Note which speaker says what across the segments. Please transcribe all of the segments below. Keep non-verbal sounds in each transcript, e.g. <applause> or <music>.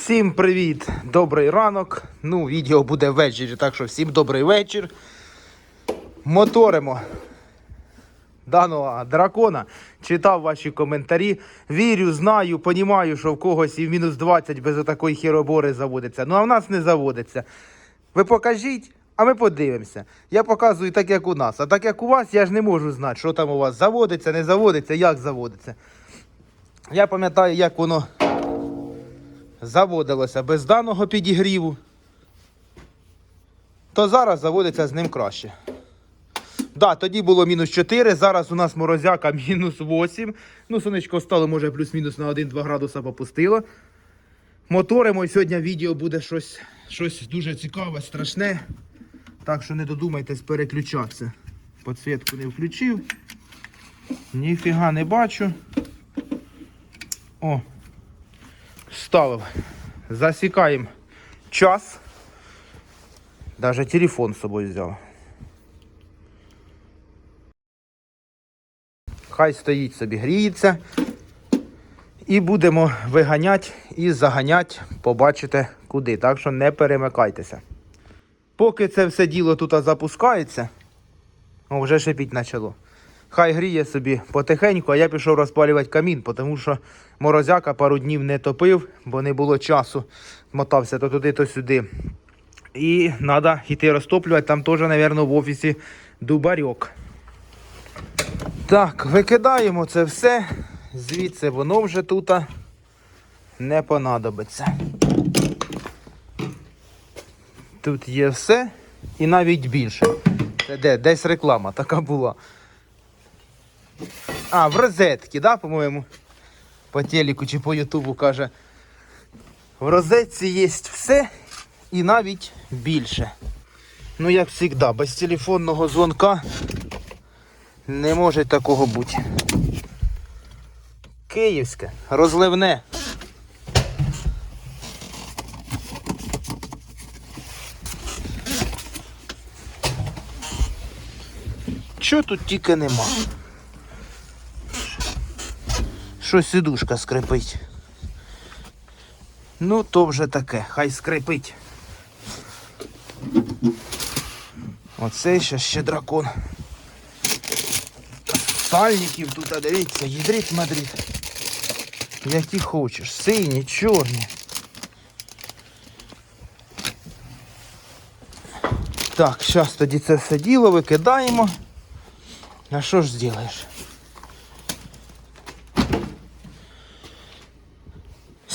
Speaker 1: Всім привіт, добрий ранок. Ну, відео буде ввечері, так що всім добрий вечір. Моторимо даного дракона. Читав ваші коментарі. Вірю, знаю, понімаю, що в когось і в мінус 20 без такої хіробори заводиться. Ну а в нас не заводиться. Ви покажіть, а ми подивимося. Я показую так, як у нас. А так як у вас, я ж не можу знати, що там у вас заводиться, не заводиться, як заводиться. Я пам'ятаю, як воно заводилося без даного підігріву, то зараз заводиться з ним краще. Да, тоді було мінус 4, зараз у нас морозяка <laughs> мінус 8. Ну, сонечко стало, може, плюс-мінус на 1-2 градуса попустило. Моторимо, і сьогодні відео буде щось, щось дуже цікаве, страшне. Так що не додумайтесь переключатися. Подсвітку не включив. Ніфіга не бачу. О, ставив. Засікаємо час. Даже телефон з собою взяв. Хай стоїть собі, гріється. І будемо виганяти і заганяти, побачите куди. Так що не перемикайтеся. Поки це все діло тут запускається, вже шипіть почало. Хай гріє собі потихеньку, а я пішов розпалювати камін, тому що морозяка пару днів не топив, бо не було часу. Мотався то туди, то сюди. І треба йти розтоплювати. Там теж, мабуть, в офісі дубарьок. Так, викидаємо це все. Звідси воно вже тут не понадобиться. Тут є все і навіть більше. Це де? Десь реклама така була. А, в розетки, да, по-моєму? По телеку чи по Ютубу каже. В розетці є все і навіть більше. Ну, як завжди, без телефонного дзвонка не може такого бути. Київське, розливне. Що тут тільки нема? Що сидушка скрипить. Ну, то вже таке, хай скрипить. Оцей ще ще дракон. Стальників тут, а дивіться, їдрить мадрид. Які хочеш. Сині, чорні. Так, зараз тоді це все діло викидаємо. А що ж зробиш?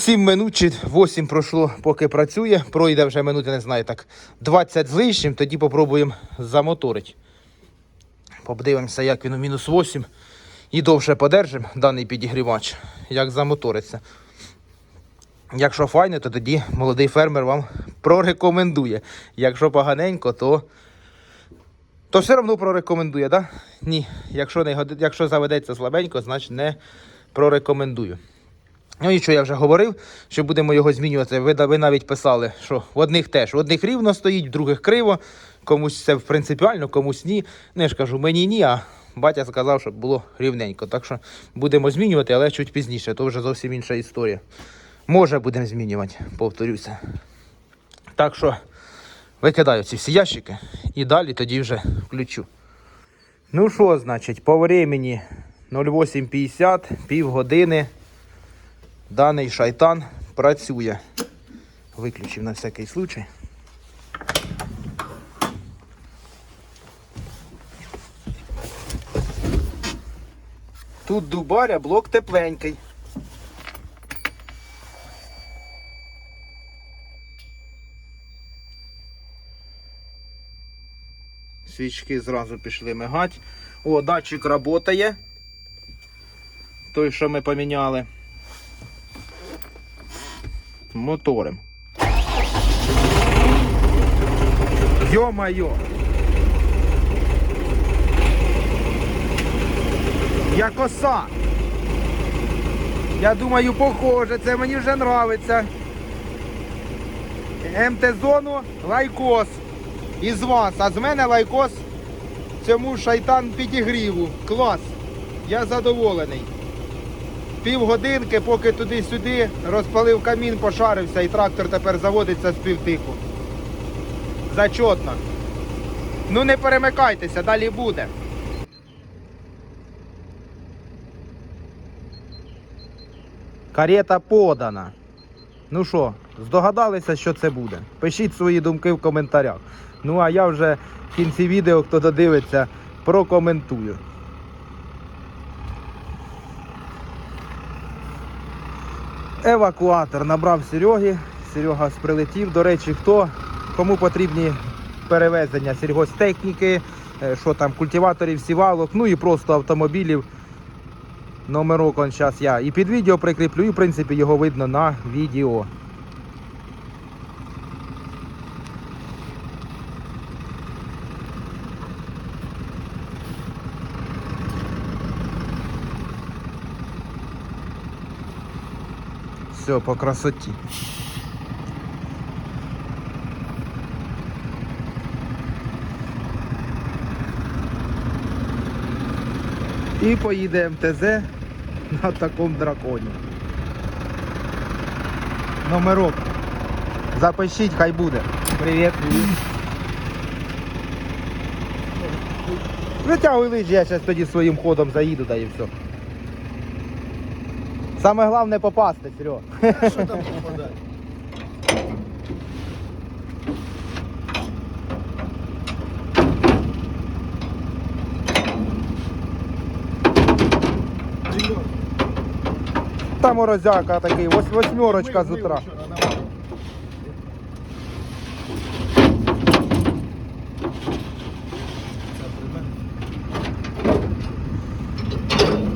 Speaker 1: 7 минут чи 8 пройшло, поки працює. Пройде вже минути, не знаю, так 20 з лишнім, тоді попробуємо замоторити. Подивимося, як він у мінус 8. І довше подержимо даний підігрівач, як замоториться. Якщо файне, то тоді молодий фермер вам прорекомендує. Якщо поганенько, то то все одно прорекомендує, так? Да? Ні. Якщо не якщо заведеться слабенько, значить не прорекомендую. Ну і що я вже говорив, що будемо його змінювати. Ви, ви навіть писали, що в одних теж, в одних рівно стоїть, в других криво, комусь це принципіально, комусь ні. Ну, я ж кажу, мені ні, а батя сказав, щоб було рівненько. Так що будемо змінювати, але чуть пізніше, то вже зовсім інша історія. Може будемо змінювати, повторюся. Так що викидаю ці всі ящики і далі тоді вже включу. Ну що, значить, по времени 08.50, півгодини. Даний шайтан працює. Виключив на всякий случай. Тут дубаря, блок тепленький. Свічки зразу пішли мигати. О, датчик працює. Той, що ми поміняли мотором. Йо-майо! Я коса. Я думаю, похоже, це мені вже нравиться. МТ-зону лайкос. Із вас, а з мене лайкос цьому шайтан підігріву. Клас. Я задоволений. Півгодинки, поки туди-сюди розпалив камін, пошарився і трактор тепер заводиться з півтику. Зачотно. Ну не перемикайтеся, далі буде. Карета подана. Ну що, здогадалися, що це буде? Пишіть свої думки в коментарях. Ну а я вже в кінці відео, хто додивиться, прокоментую. Евакуатор набрав Сереги. Серега прилетів. До речі, хто кому потрібні перевезення сільгостехніки, е, що там, культиваторів, сівалок, ну і просто автомобілів. Номерок он зараз я і під відео прикріплю, і в принципі його видно на відео. Все, по красоті. І поїде МТЗ на такому драконі. Номерок. Запишіть, хай буде. Привіт. Витягуй лижі, я зараз тоді своїм ходом заїду, да і все. Саме головне попасти, Серега.
Speaker 2: Що там попадає?
Speaker 1: Там морозяка такий, ось восьмерочка з утра.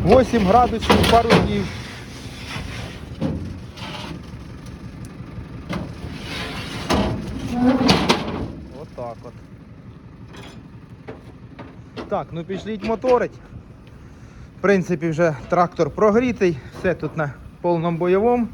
Speaker 1: Восім градусів пару днів. Отак от. Так, ну пішліть моторить. В принципі, вже трактор прогрітий, все тут на повному бойовому.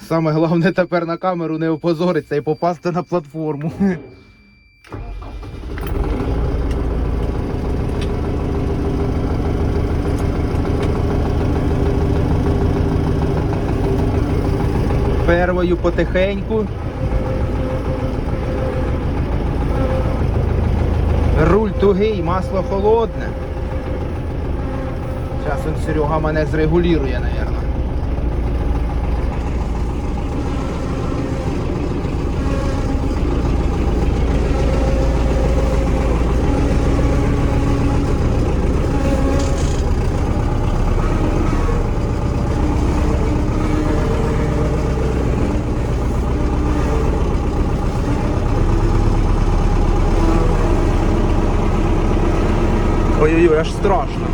Speaker 1: Саме головне тепер на камеру не опозоритися і попасти на платформу. Первою потихеньку. Руль тугий, масло холодне. Зараз він Серега мене зрегулює, мабуть. Ой-ой-ой, аж страшно.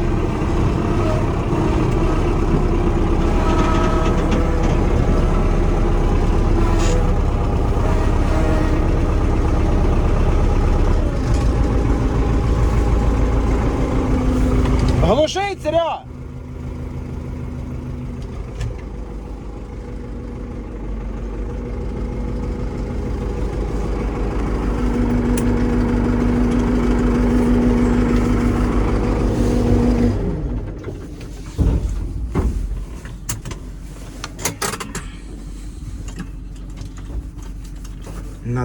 Speaker 1: Глушить, Серега!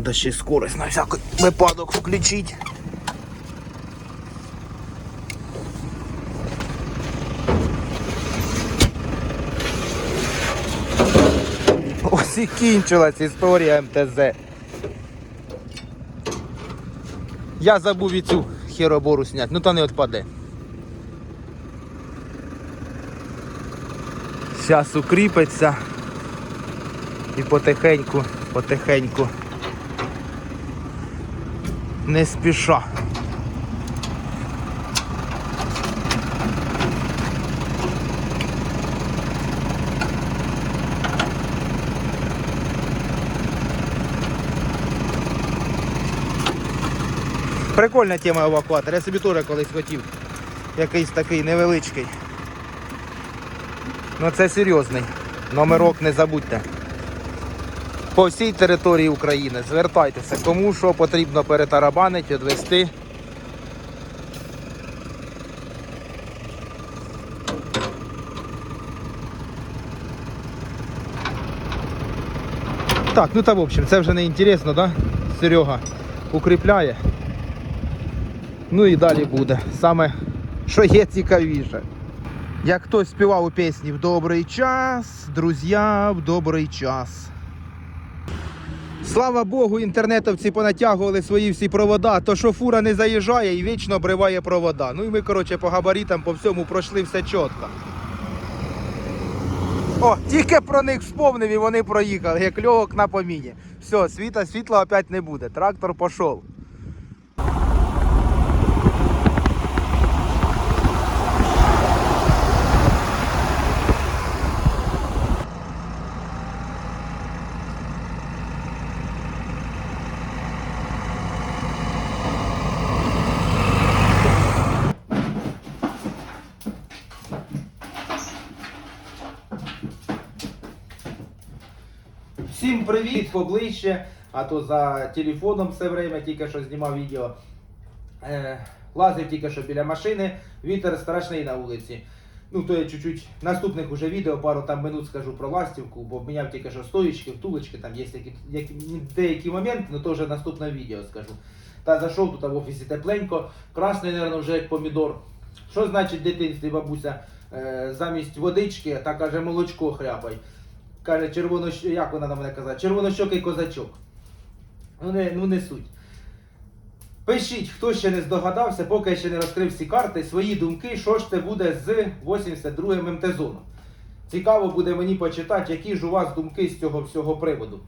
Speaker 1: Надо ще скорость на всякий випадок включити. Ось і кінчилась історія МТЗ. Я забув і цю херобору зняти, ну то не відпаде. Зараз укріпиться і потихеньку, потихеньку. Не спіша. Прикольна тема евакуатора. Я собі теж колись хотів. Якийсь такий невеличкий. Ну це серйозний. Номерок не забудьте. По всій території України звертайтеся, кому що потрібно перетарабанити, відвести. Так, ну та в общем, це вже не інтересно, да? Серега укріпляє. Ну і далі буде. Саме, що є цікавіше. Як хтось співав у пісні в добрий час, друзі, в добрий час. Слава Богу, інтернетовці понатягували свої всі провода, то що фура не заїжджає і вічно обриває провода. Ну і ми, коротше, по габаритам по всьому пройшли все чітко. О, тільки про них сповнив і вони проїхали, як льовок на поміні. Все, світа, світла опять не буде. Трактор пішов. Привіт поближче, а то за телефоном все время тільки що знімав відео. Е, лазив тільки що біля машини, вітер страшний на вулиці. Ну, то я чуть-чуть наступних уже відео, пару там минут скажу про ластівку, бо міняв тільки що стоїчки, втулочки, там є які, які, деякі моменти, але то вже наступне відео скажу. Та зайшов тут в офісі тепленько, красний, мабуть, вже як помідор. Що значить дитинстві бабуся е, замість водички, та каже молочко хряпай. Каже, червоно, як вона на мене казала, червонощокий козачок. Ну не, ну не суть. Пишіть, хто ще не здогадався, поки я ще не розкрив всі карти, свої думки, що ж це буде з 82-м МТ-зоном. Цікаво буде мені почитати, які ж у вас думки з цього всього приводу.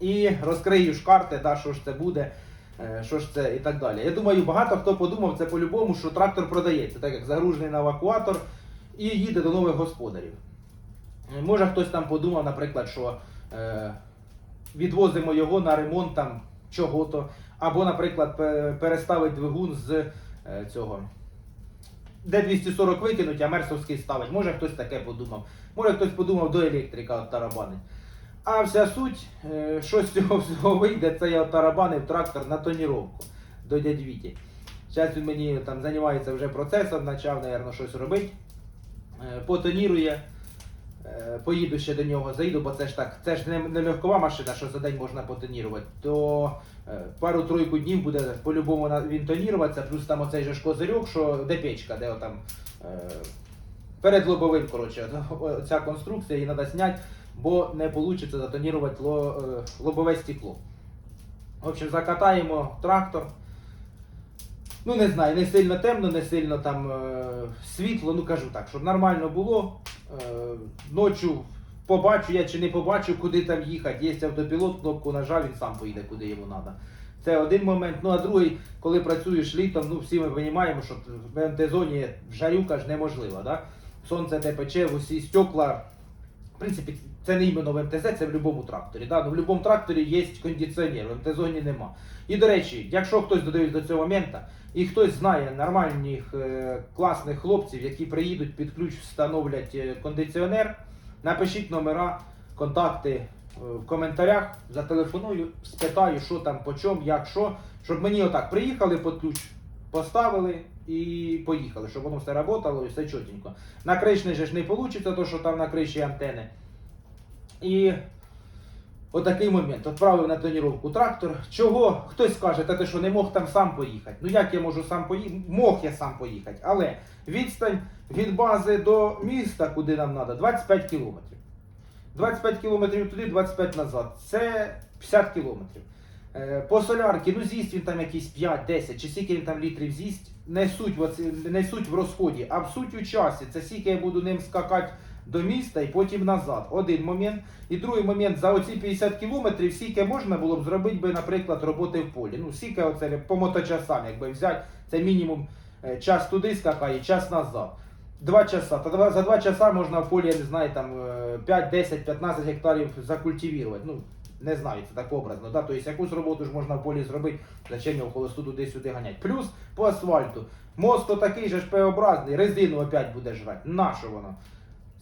Speaker 1: І розкрию ж карти, да, що ж це буде, е, що ж це і так далі. Я думаю, багато хто подумав це по-любому, що трактор продається, так як загружений на евакуатор і їде до нових господарів. Може хтось там подумав, наприклад, що е, відвозимо його на ремонт там чого-то, або, наприклад, переставить двигун з е, цього. Де 240 викинуть, а мерсовський ставить. Може хтось таке подумав. Може хтось подумав до електрика от тарабанить. А вся суть, е, що з цього всього вийде, це я тарабанив трактор на тоніровку до дядь Віті. Зараз він мені там займається вже процесом, почав, мабуть, щось робити. Е, Потонірує. Е, Поїду ще до нього, заїду, бо це ж так, це ж не, не легкова машина, що за день можна потонірувати. То е, пару-тройку днів буде по-любому він тоніруватися, плюс там оцей же ж козирьок, що де печка, де отам е, перед лобовим, коротше, ця конструкція її треба зняти, бо не вийде затонірувати лобове стекло. В общем, закатаємо трактор. Ну, не знаю, не сильно темно, не сильно там світло, ну кажу так, щоб нормально було. Е, ночу побачу я чи не побачу, куди там їхати. Є автопілот, кнопку нажав, він сам поїде, куди йому треба. Це один момент. Ну а другий, коли працюєш літом, ну всі ми розуміємо, що в МТ-зоні жарюка ж неможлива. Да? Сонце те пече, усі стекла. В принципі, це не іменно в МТЗ, це в будь-якому тракторі. Да? Ну, в будь-якому тракторі є кондиціонер, в МТ-зоні нема. І до речі, якщо хтось додивиться до цього моменту, і хтось знає нормальних е, класних хлопців, які приїдуть під ключ, встановлять е, кондиціонер, напишіть номера, контакти е, в коментарях, зателефоную, спитаю, що там, по чому, як що, щоб мені отак приїхали під ключ, поставили і поїхали, щоб воно все працювало і все чотенько. На кришний же ж не вийде, то що там на криші антени. І Отакий момент. Отправив на тоніровку трактор. Чого? Хтось скаже, та ти що не мог там сам поїхати. Ну як я можу сам поїхати? Мог я сам поїхати. Але відстань від бази до міста, куди нам треба, 25 кілометрів. 25 кілометрів туди, 25 назад. Це 50 кілометрів. Е, По солярки, ну з'їсть він там якісь 5-10, чи скільки він там літрів з'їсть, не суть, не суть в розході, а в суть у часі. Це скільки я буду ним скакати до міста і потім назад. Один момент. І другий момент, за оці 50 кілометрів, скільки можна було б зробити би, наприклад, роботи в полі. Ну, скільки оце по моточасам, якби взяти, це мінімум е, час туди скакає, час назад. Два часа. Та за два часа можна в полі, я не знаю, там е, 5, 10, 15 гектарів закультивувати. Ну, не знаю, це так образно. Да? Тобто якусь роботу ж можна в полі зробити, зачем його холосту туди-сюди ганяти. Плюс по асфальту. Мост такий же ж П-образний, резину опять буде жрати. Нащо воно?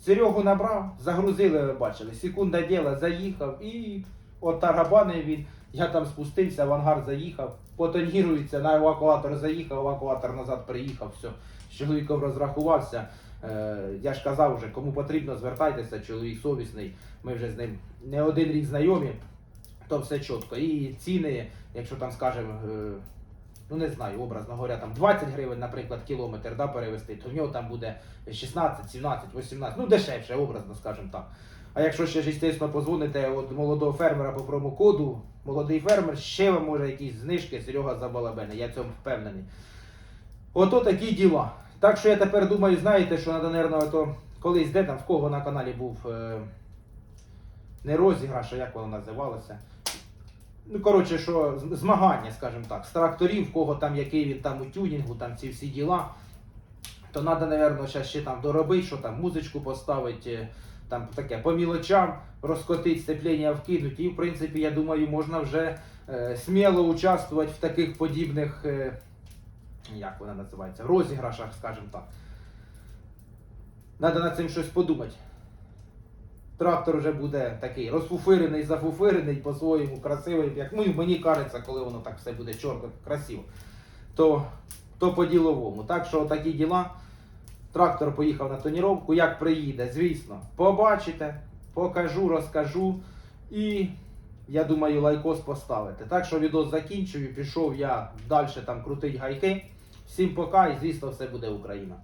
Speaker 1: Серегу набрав, загрузили, ви бачили. Секунда діла, заїхав і от тарабанив він. Я там спустився, в ангар заїхав, потонірується, на евакуатор заїхав, евакуатор назад приїхав, все. З чоловіком розрахувався. Е, я ж казав вже, кому потрібно, звертайтеся, чоловік совісний. Ми вже з ним не один рік знайомі, то все чітко. І ціни, якщо там скажемо, е, ну не знаю, образно говоря, там 20 гривень, наприклад, кілометр да, перевести, то в нього там буде 16, 17, 18, ну дешевше, образно, скажімо так. А якщо ще ж, звісно, позвоните от молодого фермера по промокоду, молодий фермер ще вам може якісь знижки, Серега забалабене, я цьому впевнений. Ото такі діла. Так що я тепер думаю, знаєте, що треба, наверное, то колись де там, в кого на каналі був е, не розіграш, а як воно називалося. Ну, коротше, що змагання, скажімо так, з тракторів, кого там який він там у тюнінгу, там ці всі діла. То треба, напевно, ще, там доробити, що там музичку поставити, там таке по мілочам розкотити, сцеплення вкинути. І, в принципі, я думаю, можна вже е, сміло участвувати в таких подібних, е, як вона називається, розіграшах, скажімо так. Треба над цим щось подумати. Трактор вже буде такий розфуфирений, зафуфирений, по-своєму красивий, як ну, мені кажеться, коли воно так все буде чорно, красиво. То, то по-діловому. Так що такі діла. Трактор поїхав на тоніровку. Як приїде, звісно, побачите, покажу, розкажу. І я думаю, лайкос поставити. Так що відос закінчую. Пішов я далі там крутить гайки. Всім пока і звісно, все буде Україна.